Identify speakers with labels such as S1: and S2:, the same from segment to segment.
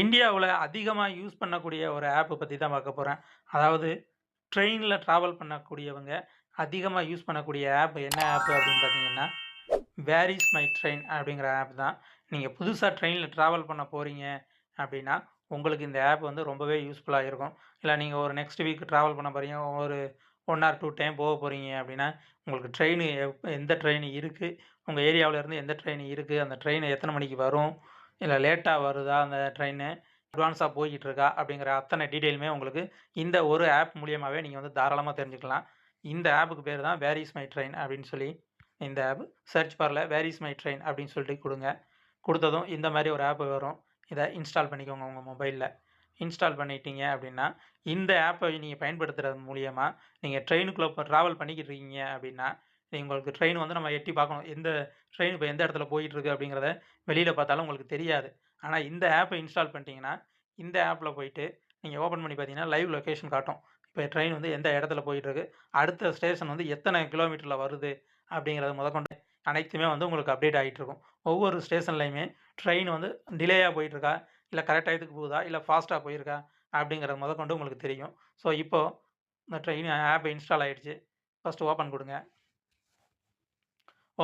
S1: இந்தியாவில் அதிகமாக யூஸ் பண்ணக்கூடிய ஒரு ஆப்பை பற்றி தான் பார்க்க போகிறேன் அதாவது ட்ரெயினில் ட்ராவல் பண்ணக்கூடியவங்க அதிகமாக யூஸ் பண்ணக்கூடிய ஆப் என்ன ஆப் அப்படின்னு பார்த்தீங்கன்னா, "வேர் இஸ் மை ட்ரெயின்" அப்படிங்கிற ஆப் தான். நீங்கள் புதுசாக ட்ரெயினில் ட்ராவல் பண்ண போகிறீங்க அப்படின்னா, உங்களுக்கு இந்த ஆப் வந்து ரொம்பவே யூஸ்ஃபுல்லாக இருக்கும். இல்லை நீங்கள் ஒரு நெக்ஸ்ட் வீக் ட்ராவல் பண்ண போகிறீங்க ஒரு ஒன் ஆர் டூ டைம் போக போகிறீங்க அப்படின்னா, உங்களுக்கு ட்ரெயின் எப் எந்த ட்ரெயின் இருக்குது உங்கள் ஏரியாவிலேருந்து எந்த ட்ரெயின் இருக்குது அந்த ட்ரெயின் எத்தனை மணிக்கு வரும், இல்லை லேட்டாக வருதா அந்த ட்ரெயினு, அட்வான்ஸாக போய்கிட்டு இருக்கா அப்படிங்கிற அத்தனை டீட்டெயிலுமே உங்களுக்கு இந்த ஒரு ஆப் மூலியமாகவே நீங்கள் வந்து தாராளமாக தெரிஞ்சுக்கலாம். இந்த ஆப்புக்கு பேர் தான் "வேர் இஸ் மை ட்ரெயின்" அப்படின்னு சொல்லி இந்த ஆப். சர்ச் பாரில் "வேர் இஸ் மை ட்ரெயின்" அப்படின்னு சொல்லிட்டு கொடுங்க கொடுத்ததும் இந்த மாதிரி ஒரு ஆப் வரும். இதை இன்ஸ்டால் பண்ணிக்கோங்க உங்கள் மொபைலில் இன்ஸ்டால் பண்ணிட்டீங்க அப்படின்னா, இந்த ஆப்பை நீங்கள் பயன்படுத்துறது மூலியமாக நீங்கள் ட்ரெயினுக்குள்ளே ட்ராவல் பண்ணிக்கிட்டு இருக்கீங்க அப்படின்னா, உங்களுக்கு ட்ரெயின் வந்து நம்ம எட்டி பார்க்கணும். எந்த ட்ரெயின் இப்போ எந்த இடத்துல போயிட்டு இருக்கு அப்படிங்கிறத வெளியில் பார்த்தாலும் உங்களுக்கு தெரியாது. ஆனால் இந்த ஆப்பை இன்ஸ்டால் பண்ணிட்டீங்கன்னா, இந்த ஆப்பில் போயிட்டு நீங்கள் ஓப்பன் பண்ணி பார்த்தீங்கன்னா, லைவ் லொக்கேஷன் காட்டும். இப்போ ட்ரெயின் வந்து எந்த இடத்துல போயிட்டு இருக்கு, அடுத்த ஸ்டேஷன் வந்து எத்தனை கிலோமீட்டரில் வருது அப்படிங்கிறது முதற்கொண்டு அனைத்துமே வந்து உங்களுக்கு அப்டேட் ஆகிட்டு இருக்கும். ஒவ்வொரு ஸ்டேஷன்லையுமே ட்ரெயின் வந்து டிலேயாக போயிட்டுருக்கா இல்லை கரெக்ட் டயத்துக்கு போகுதா, இல்லை ஃபாஸ்ட்டாக போயிருக்கா அப்படிங்கிறது முதற்கொண்டு உங்களுக்கு தெரியும். ஸோ இப்போது இந்த ட்ரெயின் ஆப் இன்ஸ்டால் ஆகிடுச்சு ஃபஸ்ட்டு ஓப்பன் கொடுங்க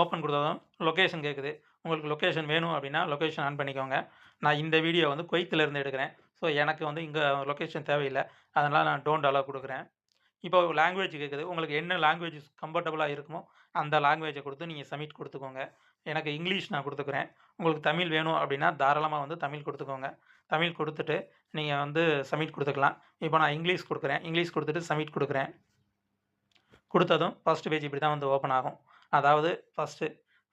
S1: ஓப்பன் கொடுத்ததும் லொக்கேஷன் கேட்குது. உங்களுக்கு லொக்கேஷன் வேணும் அப்படின்னா, லொக்கேஷன் ஆன் பண்ணிக்கோங்க. நான் இந்த வீடியோ வந்து குவைத்ல இருந்து எடுக்கிறேன். ஸோ எனக்கு வந்து இங்கே லொக்கேஷன் தேவையில்லை அதனால் நான் டோன்ட் அலோவ் கொடுக்குறேன் இப்போ லாங்குவேஜ் கேட்குது. உங்களுக்கு என்ன லாங்குவேஜ் கம்ஃபர்டபுளாக இருக்குமோ, அந்த லாங்குவேஜை கொடுத்து நீங்கள் சப்மிட் கொடுத்துக்கோங்க எனக்கு இங்கிலீஷ் நான் கொடுத்துக்குறேன் உங்களுக்கு தமிழ் வேணும் அப்படின்னா, தாராளமாக வந்து தமிழ் கொடுத்துக்கோங்க தமிழ் கொடுத்துட்டு நீங்கள் வந்து சப்மிட் கொடுத்துக்கலாம் இப்போ நான் இங்கிலீஷ் கொடுக்குறேன் இங்கிலீஷ் கொடுத்துட்டு சப்மிட் கொடுக்குறேன் கொடுத்ததும் ஃபர்ஸ்ட் பேஜ் இப்படி தான் வந்து ஓப்பன் ஆகும். அதாவது first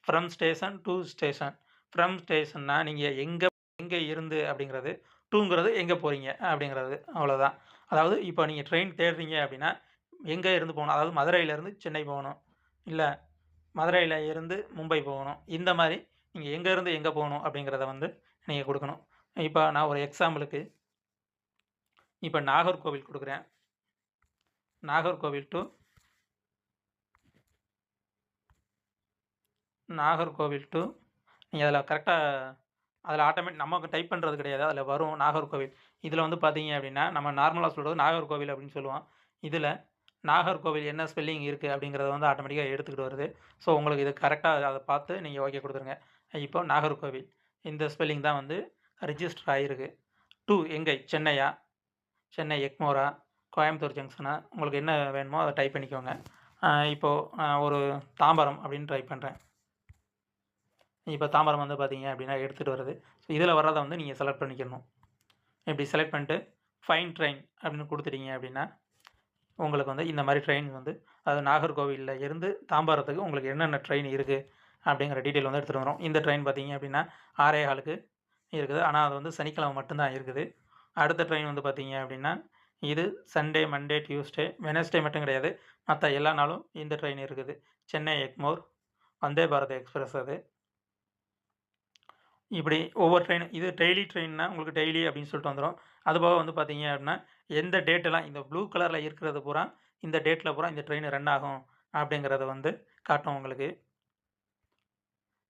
S1: from station to station. From ஸ்டேஷன்னா நீங்கள் எங்கே எங்கே இருந்து அப்படிங்கிறது, டூங்கிறது எங்கே போகிறீங்க அப்படிங்கிறது அவ்வளோதான். அதாவது இப்போ நீங்கள் ட்ரெயின் தேடுறீங்க அப்படின்னா, எங்கே இருந்து போகணும். அதாவது மதுரையிலேருந்து சென்னை போகணும். இல்லை மதுரையில் இருந்து மும்பை போகணும். இந்த மாதிரி நீங்கள் எங்கேருந்து எங்கே போகணும் அப்படிங்கிறத வந்து நீங்கள் கொடுக்கணும் இப்போ நான் ஒரு எக்ஸாம்பிளுக்கு இப்போ நாகர்கோவில் கொடுக்குறேன் நாகர்கோவில் டூ நாகர்கோவில் டூ நீங்கள் அதில் கரெக்டாக அதில் ஆட்டோமேட் நமக்கு டைப் பண்ணுறது கிடையாது. அதில் வரும் நாகர்கோவில். இதில் வந்து பார்த்தீங்க அப்படின்னா, நம்ம நார்மலாக சொல்கிறது நாகர்கோவில் அப்படின்னு சொல்லுவோம். இதில் நாகர்கோவில் என்ன ஸ்பெல்லிங் இருக்குது அப்படிங்கிறத வந்து ஆட்டோமேட்டிக்காக எடுத்துக்கிட்டு வருது. ஸோ உங்களுக்கு இது கரெக்டாக அதை பார்த்து நீங்கள் ஓகே கொடுத்துருங்க இப்போ நாகர்கோவில் இந்த ஸ்பெல்லிங் தான் வந்து ரிஜிஸ்டர் ஆகிருக்கு டூ எங்கே சென்னையா? சென்னை எக்மோரா? கோயம்புத்தூர் ஜங்ஷனா? உங்களுக்கு என்ன வேணுமோ அதை டைப் பண்ணிக்கோங்க. இப்போது ஒரு தாம்பரம் அப்படின்னு ட்ரை பண்ணுறேன் இப்போ தாம்பரம் வந்து பார்த்தீங்க அப்படின்னா எடுத்துகிட்டு வருது. ஸோ இதில் வர்றதை வந்து நீங்கள் செலக்ட் பண்ணிக்கணும். இப்படி செலக்ட் பண்ணிட்டு ஃபைன் ட்ரெயின் அப்படின்னு கொடுத்துட்டீங்க அப்படின்னா, உங்களுக்கு வந்து இந்த மாதிரி ட்ரெயின் வந்து அது நாகர்கோவிலில் இருந்து தாம்பரத்துக்கு உங்களுக்கு என்னென்ன ட்ரெயின் இருக்குது அப்படிங்கிற டீட்டெயில் வந்து எடுத்துகிட்டு வரும். இந்த ட்ரெயின் பார்த்தீங்க அப்படின்னா 6:15க்கு இருக்குது. ஆனால் அது வந்து சனிக்கிழமை மட்டும்தான் இருக்குது. அடுத்த ட்ரெயின் வந்து பார்த்தீங்க அப்படின்னா, இது சண்டே, மண்டே, டியூஸ்டே, வெட்னஸ்டே மட்டும் கிடையாது. மற்ற எல்லா நாளும் இந்த ட்ரெயின் இருக்குது. சென்னை எக்மோர், வந்தே பாரத் எக்ஸ்பிரஸ் அது. இப்படி ஒவ்வொரு ட்ரெயின் இது டெய்லி ட்ரெயின்னா உங்களுக்கு டெய்லி அப்படின்னு சொல்லிட்டு வந்துடும் அதுபோக வந்து பார்த்தீங்க அப்படின்னா, எந்த டேட்டெல்லாம் இந்த ப்ளூ கலரில் இருக்கிறது பூரா இந்த டேட்டில் பூரா இந்த ட்ரெயின் ரன் ஆகும் அப்படிங்கிறத வந்து காட்டும் உங்களுக்கு.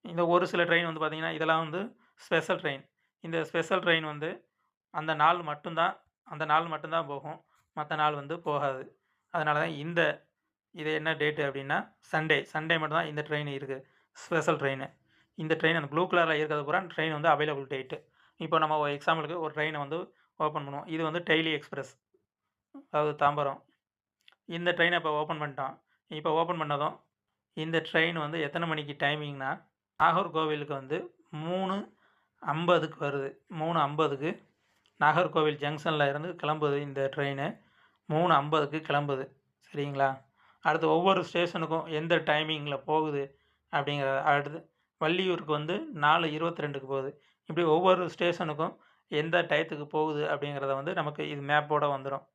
S1: இந்த ஒரு சில ட்ரெயின் வந்து பார்த்தீங்கன்னா, இதெல்லாம் வந்து ஸ்பெஷல் ட்ரெயின். இந்த ஸ்பெஷல் ட்ரெயின் வந்து அந்த நாள் மட்டும்தான் அந்த நாள் மட்டும்தான் போகும். மற்ற நாள் வந்து போகாது. அதனால தான் இந்த இது என்ன டேட்டு அப்படின்னா, சண்டே. சண்டே மட்டும்தான் இந்த ட்ரெயின் இருக்குது ஸ்பெஷல் ட்ரெயினு. இந்த ட்ரெயின் அந்த ப்ளூ கலரில் இருக்கிறது பூரா ட்ரெயின் வந்து அவைலபிள் டேட்டு இப்போ நம்ம ஒரு எக்ஸாம்பிளுக்கு ஒரு ட்ரெயினை வந்து ஓப்பன் பண்ணுவோம். இது வந்து டெய்லி எக்ஸ்பிரஸ். அதாவது தாம்பரம். இந்த ட்ரெயினை இப்போ ஓப்பன் பண்ணிட்டோம். இப்போ ஓப்பன் பண்ணதும் இந்த ட்ரெயின் வந்து எத்தனை மணிக்கு டைமிங்னா, நாகர்கோவிலுக்கு வந்து 3:50க்கு வருது. 3:50க்கு நாகர்கோவில் ஜங்ஷனில் இருந்து கிளம்புது இந்த ட்ரெயினு. 3:50க்கு கிளம்புது. சரிங்களா? அடுத்து ஒவ்வொரு ஸ்டேஷனுக்கும் எந்த டைமிங்கில் போகுது அப்படிங்கிறத அடுத்து வள்ளியூருக்கு வந்து 4:22க்கு போகுது. இப்படி ஒவ்வொரு ஸ்டேஷனுக்கும் எந்த டயத்துக்கு போகுது அப்படிங்கிறத வந்து நமக்கு இது மேப்போட வந்துடும்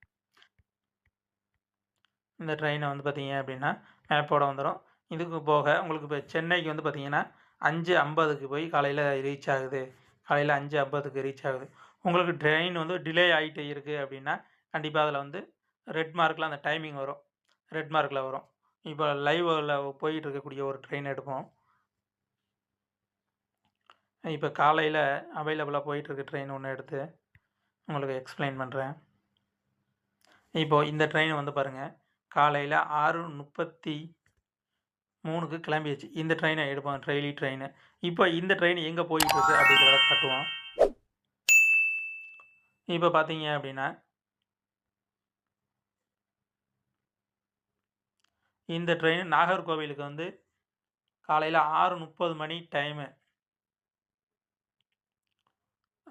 S1: இந்த ட்ரெயினை வந்து பார்த்திங்க அப்படின்னா, மேப்போடு வந்துடும் இதுக்கு போக உங்களுக்கு இப்போ சென்னைக்கு வந்து பார்த்திங்கன்னா அஞ்சு ஐம்பதுக்கு போய் காலையில் ரீச் ஆகுது. காலையில் அஞ்சு ஐம்பதுக்கு ரீச் ஆகுது. உங்களுக்கு ட்ரெயின் வந்து டிலே ஆகிட்டு இருக்குது அப்படின்னா, கண்டிப்பாக அதில் வந்து ரெட் மார்க்கில் அந்த டைமிங் வரும். ரெட் மார்க்கில் வரும். இப்போ லைவில் போயிட்டு இருக்கக்கூடிய ஒரு ட்ரெயின் எடுப்போம். இப்போ காலையில் அவைலபிளாக போயிட்டுருக்கு ட்ரெயின் ஒன்று எடுத்து. உங்களுக்கு எக்ஸ்பிளைன் பண்ணுறேன் இப்போது இந்த ட்ரெயின் வந்து பாருங்கள் காலையில் ஆறு முப்பத்தி மூணுக்கு கிளம்பியாச்சு. இந்த ட்ரெயினை எடுப்போம் ட்ரெயிலி ட்ரெயின் இப்போ இந்த ட்ரெயின் எங்கே போயிட்டுருக்கு அப்படிங்கிறத காட்டுவோம். இப்போ பார்த்தீங்க அப்படின்னா இந்த ட்ரெயின் நாகர்கோவிலுக்கு வந்து காலையில் ஆறு முப்பது மணி டைமு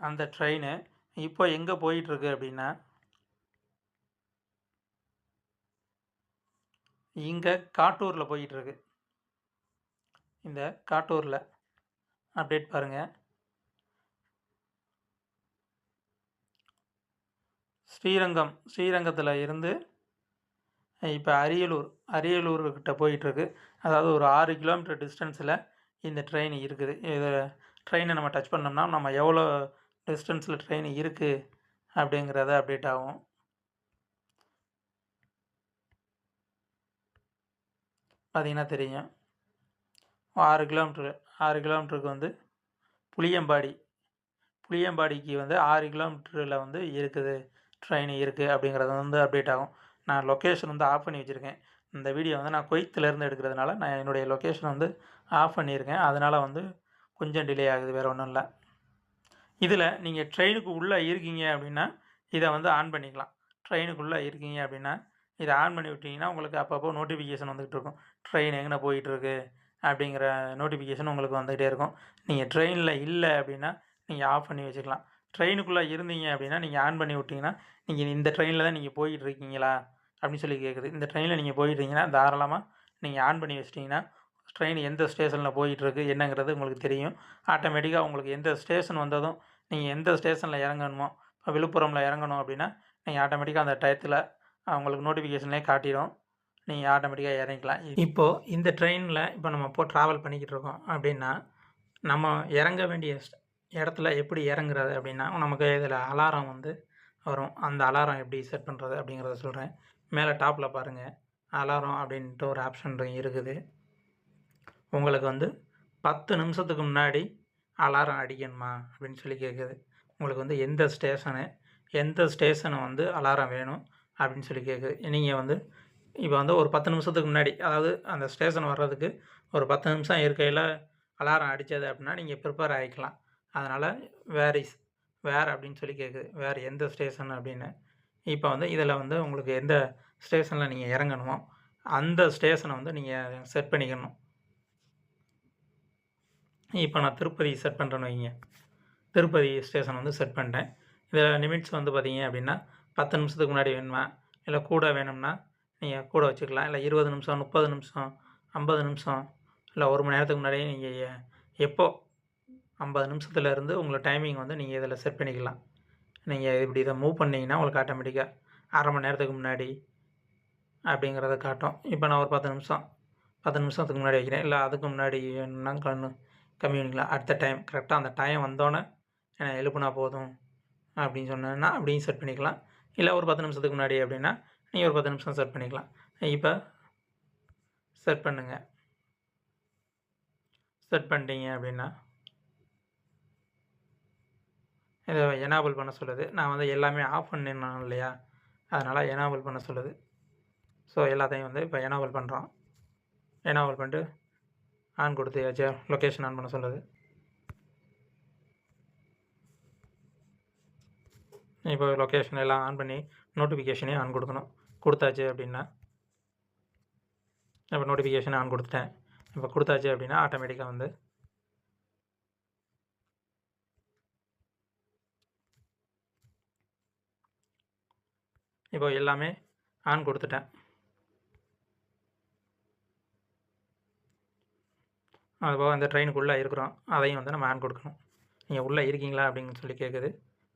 S1: அந்த ட்ரெயின் இப்போ எங்கே போயிட்டுருக்கு அப்படின்னா இங்கே காட்டூரில் போயிட்டுருக்கு. இந்த காட்டூரில். அப்டேட் பாருங்கள் ஸ்ரீரங்கம் ஸ்ரீரங்கத்தில் இருந்து இப்போ அரியலூர் அரியலூர்கிட்ட போயிட்டுருக்கு. அதாவது ஒரு ஆறு கிலோமீட்டர் டிஸ்டன்ஸில் இந்த ட்ரெயின் இருக்குது. இது ட்ரெயினை நம்ம டச் பண்ணோம்னா நம்ம எவ்வளோ டிஸ்டன்ஸில் ட்ரெயின் இருக்குது அப்படிங்கிறத அப்டேட் ஆகும். பார்த்தீங்கன்னா தெரியும். ஆறு கிலோமீட்ரு ஆறு கிலோமீட்டருக்கு வந்து புளியம்பாடி புளியம்பாடிக்கு வந்து ஆறு கிலோமீட்டரில் வந்து இருக்குது ட்ரெயின் இருக்குது அப்படிங்கிறது வந்து அப்டேட் ஆகும். நான் லொக்கேஷன் வந்து ஆஃப் பண்ணி வச்சுருக்கேன். இந்த வீடியோ வந்து நான் கொய்த்துலேருந்து எடுக்கிறதுனால நான் என்னுடைய லொக்கேஷன் வந்து ஆஃப் பண்ணியிருக்கேன். அதனால் வந்து கொஞ்சம் டிலே ஆகுது வேறு ஒன்றும் இல்லை. இதில் நீங்கள் ட்ரெயினுக்கு உள்ளே இருக்கீங்க அப்படின்னா இதை வந்து ஆன் பண்ணிக்கலாம். ட்ரெயினுக்குள்ளே இருக்கீங்க அப்படின்னா இதை ஆன் பண்ணி விட்டிங்கன்னா உங்களுக்கு அப்பப்போ நோட்டிஃபிகேஷன் வந்துகிட்டு இருக்கும். ட்ரெயின் எங்கே போயிட்டுருக்கு அப்படிங்கிற நோட்டிஃபிகேஷன் உங்களுக்கு வந்துகிட்டே இருக்கும். நீங்கள் ட்ரெயினில் இல்லை அப்படின்னா நீங்கள் ஆஃப் பண்ணி வச்சுக்கலாம். ட்ரெயினுக்குள்ளே இருந்தீங்க அப்படின்னா நீங்கள் ஆன் பண்ணி விட்டிங்கன்னா நீங்கள் இந்த ட்ரெயினில் தான் நீங்கள் போயிட்டு இருக்கீங்களா அப்படின்னு சொல்லி கேட்குது. இந்த ட்ரெயினில் நீங்கள் போயிட்டுருக்கீங்கன்னா தாராளமாக நீங்கள் ஆன் பண்ணி வச்சிட்டிங்கன்னா ட்ரெயின் எந்த ஸ்டேஷனில் போயிட்டுருக்கு என்னங்கிறது உங்களுக்கு தெரியும். ஆட்டோமேட்டிக்காக உங்களுக்கு எந்த ஸ்டேஷன் வந்ததும் நீங்கள் எந்த ஸ்டேஷனில் இறங்கணுமோ இப்போ விழுப்புரமில் இறங்கணும் அப்படின்னா நீங்கள் ஆட்டோமேட்டிக்காக அந்த டயத்தில் உங்களுக்கு நோட்டிஃபிகேஷன்லேயே காட்டிடும் நீங்கள் ஆட்டோமேட்டிக்காக இறங்கிக்கலாம். இப்போது இந்த ட்ரெயினில் இப்போ நம்ம இப்போது ட்ராவல் பண்ணிக்கிட்டு இருக்கோம் அப்படின்னா நம்ம இறங்க வேண்டிய இடத்துல எப்படி இறங்குறது அப்படின்னா நமக்கு இதில் அலாரம் வந்து வரும். அந்த அலாரம் எப்படி செட் பண்ணுறது அப்படிங்கிறத சொல்கிறேன் மேலே டாப்பில் பாருங்கள் அலாரம் அப்படின்ட்டு ஒரு ஆப்ஷன் இருக்குது. உங்களுக்கு வந்து பத்து நிமிஷத்துக்கு முன்னாடி அலாரம் அடிக்கணுமா அப்படின்னு சொல்லி கேட்குது. உங்களுக்கு வந்து எந்த ஸ்டேஷனு எந்த ஸ்டேஷனு வந்து அலாரம் வேணும் அப்படின்னு சொல்லி கேட்குது. நீங்கள் வந்து இப்போ வந்து ஒரு பத்து நிமிஷத்துக்கு முன்னாடி அதாவது அந்த ஸ்டேஷன் வர்றதுக்கு ஒரு பத்து நிமிஷம் இருக்கையில் அலாரம் அடித்தது அப்படின்னா நீங்கள் ப்ரிப்பேர் ஆகிக்கலாம் அதனால் வேர் இஸ் வேர் அப்படின்னு சொல்லி கேட்குது. வேறு எந்த ஸ்டேஷன் அப்படின்னு. இப்போ வந்து இதில் வந்து உங்களுக்கு எந்த ஸ்டேஷனில் நீங்கள் இறங்கணுமோ அந்த ஸ்டேஷனை வந்து நீங்கள் செட் பண்ணிக்கணும். இப்போ நான் திருப்பதி செட் பண்ணுறேன்னு வைங்க. திருப்பதி ஸ்டேஷன் வந்து செட் பண்ணிட்டேன். இதில் லிமிட்ஸ் வந்து பார்த்தீங்க அப்படின்னா பத்து நிமிஷத்துக்கு முன்னாடி வேணுமா? இல்லை கூட வேணும்னா நீங்கள் கூட வச்சுக்கலாம். இல்லை இருபது நிமிஷம் முப்பது நிமிஷம் ஐம்பது நிமிஷம் இல்லை ஒரு மணி நேரத்துக்கு முன்னாடியே நீங்கள் எப்போ? ஐம்பது நிமிஷத்துலேருந்து உங்களை டைமிங் வந்து நீங்கள் இதில் செட் பண்ணிக்கலாம். நீங்கள் இப்படி இதை மூவ் பண்ணிங்கன்னா உங்களுக்கு ஆட்டோமேட்டிக்காக அரை மணி நேரத்துக்கு முன்னாடி அப்படிங்கிறத காட்டும். இப்போ நான் ஒரு பத்து நிமிஷம் பத்து நிமிஷத்துக்கு முன்னாடி வைக்கிறேன். இல்லை அதுக்கு முன்னாடி வேணும்னா கண்ணு கம்மி பண்ணிக்கலாம். அடுத்த டைம் கரெக்டாக அந்த டைம் வந்தோடனே என்னை எழுப்புனா போதும் அப்படின்னு சொன்னேன்னா அப்படியும் செட் பண்ணிக்கலாம். இல்லை ஒரு பத்து நிமிஷத்துக்கு முன்னாடி அப்படின்னா நீங்கள் ஒரு பத்து நிமிஷம் செட் பண்ணிக்கலாம். இப்போ செட் பண்ணுங்கள் செட் பண்ணிட்டீங்க அப்படின்னா இதை எனாபிள் பண்ண சொல்லுது. நான் வந்து எல்லாமே ஆஃப் பண்ணிடணும் இல்லையா? அதனால் எனாபிள் பண்ண சொல்லுது. ஸோ எல்லாத்தையும் வந்து இப்போ எனாபிள் பண்ணுறோம் எனாபிள் பண்ணிட்டு ஆன் கொடுத்து லொக்கேஷன் ஆன் பண்ண சொல்லுது இப்போ லொக்கேஷன் எல்லாம் ஆன் பண்ணி நோட்டிஃபிகேஷனே ஆன் கொடுக்கணும். கொடுத்தாச்சு அப்படின்னா இப்போ நோட்டிஃபிகேஷன் ஆன் கொடுத்துட்டேன். இப்போ கொடுத்தாச்சு அப்படின்னா ஆட்டோமேட்டிக்காக வந்து இப்போ எல்லாமே ஆன் கொடுத்துட்டேன். அதுபோக அந்த ட்ரெயினுக்குள்ளே இருக்கிறோம். அதையும் வந்து நம்ம ஆன் கொடுக்கணும். நீங்கள் உள்ளே இருக்கீங்களா அப்படின்னு சொல்லி கேட்குது.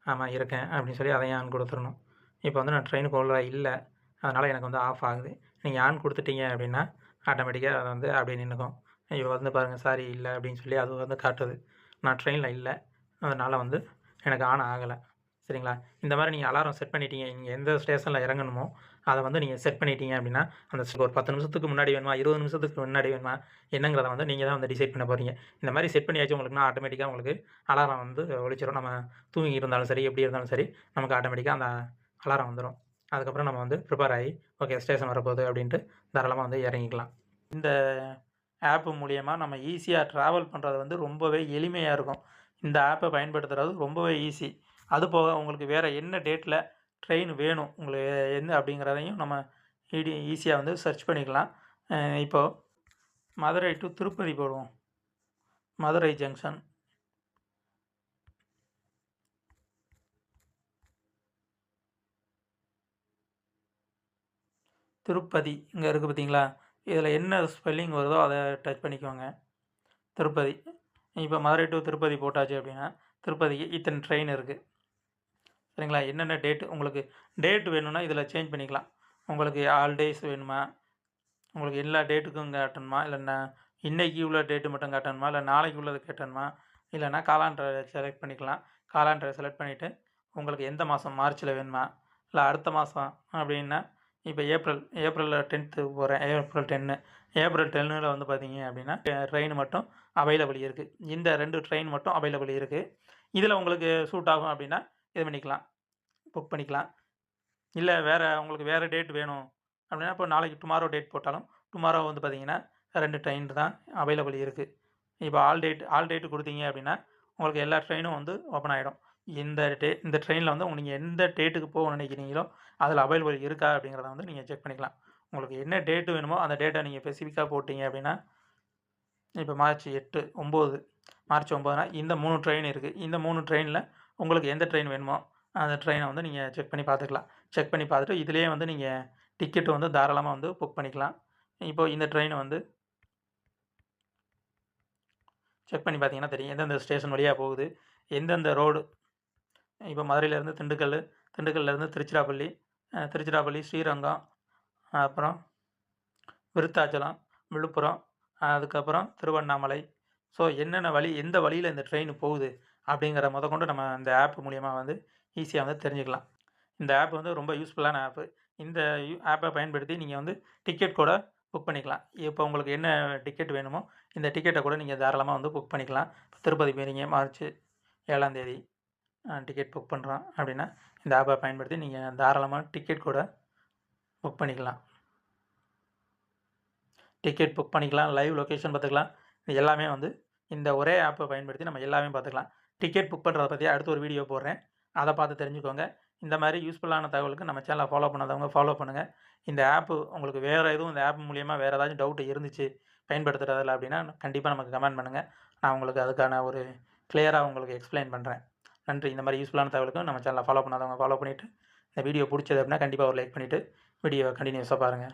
S1: ஆமாம் இருக்கேன் அப்படின்னு சொல்லி அதையும் ஆன் கொடுத்துடணும். இப்போ வந்து நான் ட்ரெயினுக்குள்ளே இல்லை. அதனால் எனக்கு வந்து ஆஃப் ஆகுது. நீங்கள் ஆன் கொடுத்துட்டீங்க அப்படின்னா ஆட்டோமேட்டிக்காக அதை வந்து அப்படியே நின்றுக்கும். ஐயோ வந்து பாருங்கள் சாரி இல்லை அப்படின்னு சொல்லி அது வந்து காட்டுது. நான் ட்ரெயினில் இல்லை. அதனால் வந்து எனக்கு ஆன் ஆகலை. சரிங்களா? இந்த மாதிரி நீங்கள் அலாரம் செட் பண்ணிட்டீங்க. நீங்கள் எந்த ஸ்டேஷனில் இறங்கணுமோ, அதை வந்து நீங்கள் செட் பண்ணிட்டீங்க அப்படின்னா அந்த ஒரு 10 நிமிஷத்துக்கு முன்னாடி வேணுமா, 20 நிமிஷத்துக்கு முன்னாடி வேணுமா, என்னங்கிறத வந்து நீங்கள் தான் வந்து டிசைட் பண்ண போகிறீங்க இந்த மாதிரி செட் பண்ணியாச்சு உங்களுக்குன்னா, ஆட்டோமேட்டிக்காக உங்களுக்கு அலாரம் வந்து ஒழிச்சிடும் நம்ம தூங்கி இருந்தாலும் சரி, எப்படி இருந்தாலும் சரி, நமக்கு ஆட்டோமேட்டிக்காக அந்த அலாரம் வந்துடும் அதுக்கப்புறம் நம்ம வந்து ப்ரிப்பேர் ஆகி ஓகே ஸ்டேஷன் வரப்போகுது அப்படின்ட்டு தாராளமாக வந்து இறங்கிக்கலாம். இந்த ஆப் மூலியமாக நம்ம ஈஸியாக ட்ராவல் பண்ணுறது வந்து ரொம்பவே எளிமையாக இருக்கும். இந்த ஆப்பை பயன்படுத்துகிறது ரொம்பவே ஈஸி. அது போக உங்களுக்கு வேறு என்ன டேட்டில் ட்ரெயின் வேணும், உங்களுக்கு என்ன அப்படிங்கிறதையும் நம்ம ஈடி ஈஸியாக வந்து சர்ச் பண்ணிக்கலாம். இப்போது மதுரை டு திருப்பதி போடுவோம். மதுரை ஜங்ஷன். திருப்பதி இங்கே இருக்குது பார்த்தீங்களா? இதில் என்ன ஸ்பெல்லிங் வருதோ அதை டச் பண்ணிக்கோங்க. திருப்பதி. இப்போ மதுரை டூ திருப்பதி போட்டாச்சு அப்படின்னா திருப்பதிக்கு இத்தனை ட்ரெயின் இருக்குது சரிங்களா? என்னென்ன டேட் உங்களுக்கு டேட் வேணும்னா இதில் சேஞ்ச் பண்ணிக்கலாம். உங்களுக்கு ஆல் டேஸ் வேணுமா? உங்களுக்கு எல்லா டேட்டுக்கும் காட்டணுமா? இல்லைன்னா இன்னைக்கு உள்ள டேட்டு மட்டும் காட்டணுமா? இல்லை நாளைக்கு உள்ளது கேட்டணுமா இல்லைனா காலாண்டரை செலக்ட் பண்ணிக்கலாம். காலாண்டரை செலக்ட் பண்ணிவிட்டு உங்களுக்கு எந்த மாதம் மார்ச்சில் வேணுமா? இல்லை அடுத்த மாதம் அப்படின்னா இப்போ ஏப்ரல் ஏப்ரலில் டென்த்து போகிறேன் ஏப்ரல் 10 ஏப்ரல் 10ல வந்து பார்த்தீங்க அப்படின்னா ட்ரெயின் மட்டும் அவைலபிள் இருக்குது இந்த ரெண்டு ட்ரெயின் மட்டும் அவைலபிள் இருக்குது இதில் உங்களுக்கு சூட் ஆகும் அப்படின்னா இது பண்ணிக்கலாம். புக் பண்ணிக்கலாம். இல்லை வேறு உங்களுக்கு வேறு டேட் வேணும் அப்படின்னா இப்போ நாளைக்கு டுமாரோ டேட் போட்டாலும், டுமாரோ வந்து பார்த்தீங்கன்னா, ரெண்டு ட்ரெயின் தான் அவைலபிள் இருக்குது இப்போ ஆல் டேட் ஆல் டேட் கொடுத்தீங்க அப்படின்னா உங்களுக்கு எல்லா ட்ரெயினும் வந்து ஓப்பன் ஆகிடும் இந்த டே இந்த ட்ரெயினில் வந்து நீங்கள் எந்த டேட்டுக்கு போகணும்னு நினைக்கிறீங்களோ அதில் அவைலபிள் இருக்கா அப்படிங்கிறத வந்து நீங்கள் செக் பண்ணிக்கலாம். உங்களுக்கு என்ன டேட்டு வேணுமோ, அந்த டேட்டை நீங்கள் ஸ்பெசிஃபிக்காக போட்டீங்க அப்படின்னா இப்போ மார்ச் 8, 9 மார்ச் ஒம்பதுனா இந்த மூணு ட்ரெயின் இருக்குது இந்த மூணு ட்ரெயினில் உங்களுக்கு எந்த ட்ரெயின் வேணுமோ, அந்த ட்ரெயினை வந்து நீங்கள் செக் பண்ணி பார்த்துக்கலாம். செக் பண்ணி பார்த்துட்டு இதிலேயே வந்து நீங்கள் டிக்கெட்டு வந்து தாராளமாக வந்து புக் பண்ணிக்கலாம். இப்போது இந்த ட்ரெயின் வந்து செக் பண்ணி பார்த்தீங்கன்னா தெரியும். எந்தெந்த ஸ்டேஷன் வழியாக போகுது, எந்தெந்த ரோடு இப்போ மதுரையிலேருந்து திண்டுக்கல், திண்டுக்கல்லேருந்து திருச்சிராப்பள்ளி, திருச்சிராப்பள்ளி, ஸ்ரீரங்கம், அப்புறம் விருத்தாச்சலம், விழுப்புரம், அதுக்கப்புறம் திருவண்ணாமலை. ஸோ என்னென்ன வழி எந்த வழியில் இந்த ட்ரெயின் போகுது அப்படிங்கிற மொதற்கொண்டு நம்ம இந்த ஆப் மூலியமாக வந்து ஈஸியாக வந்து தெரிஞ்சுக்கலாம். இந்த ஆப் வந்து ரொம்ப யூஸ்ஃபுல்லான ஆப்பு இந்த யூ பயன்படுத்தி நீங்கள் வந்து டிக்கெட் கூட புக் பண்ணிக்கலாம். இப்போ உங்களுக்கு என்ன டிக்கெட் வேணுமோ, இந்த டிக்கெட்டை கூட நீங்கள் தாராளமாக வந்து புக் பண்ணிக்கலாம். திருப்பதி போயிருங்க மார்ச் ஏழாந்தேதி டிக்கெட் புக் பண்ணுறோம் அப்படின்னா இந்த ஆப்பை பயன்படுத்தி நீங்கள் தாராளமாக டிக்கெட் கூட புக் பண்ணிக்கலாம். டிக்கெட் புக் பண்ணிக்கலாம். லைவ் லொக்கேஷன் பார்த்துக்கலாம். இது எல்லாமே வந்து இந்த ஒரே ஆப்பை பயன்படுத்தி நம்ம எல்லாமே பார்த்துக்கலாம். டிக்கெட் புக் பண்ணுறத பத்தி அடுத்து ஒரு வீடியோ போடுறேன். அதை பார்த்து தெரிஞ்சுக்கோங்க. இந்த மாதிரி யூஸ்ஃபுல்லான தகவலுக்கு நம்ம சேனலை ஃபாலோ பண்ணாதவங்க ஃபாலோ பண்ணுங்கள் இந்த ஆப்பு உங்களுக்கு வேறு எதுவும் இந்த ஆப் மூலியமாக வேறு ஏதாச்சும் டவுட் இருந்துச்சு, பயன்படுத்துகிறதில்ல அப்படின்னா கண்டிப்பாக நமக்கு கமெண்ட் பண்ணுங்கள் நான் உங்களுக்கு அதுக்கான ஒரு கிளியராக உங்களுக்கு எக்ஸ்ப்ளைன் பண்ணுறேன் நன்றி. இந்த மாதிரி யூஸ்ஃபுல்லான தகவலுக்கு நம்ம சேனலை ஃபாலோ பண்ணாதவங்க ஃபாலோ பண்ணிவிட்டு இந்த வீடியோ பிடிச்சது அப்படின்னா கண்டிப்பாக ஒரு லைக் பண்ணிவிட்டு வீடியோவை கண்டினியூஸாக பாருங்க.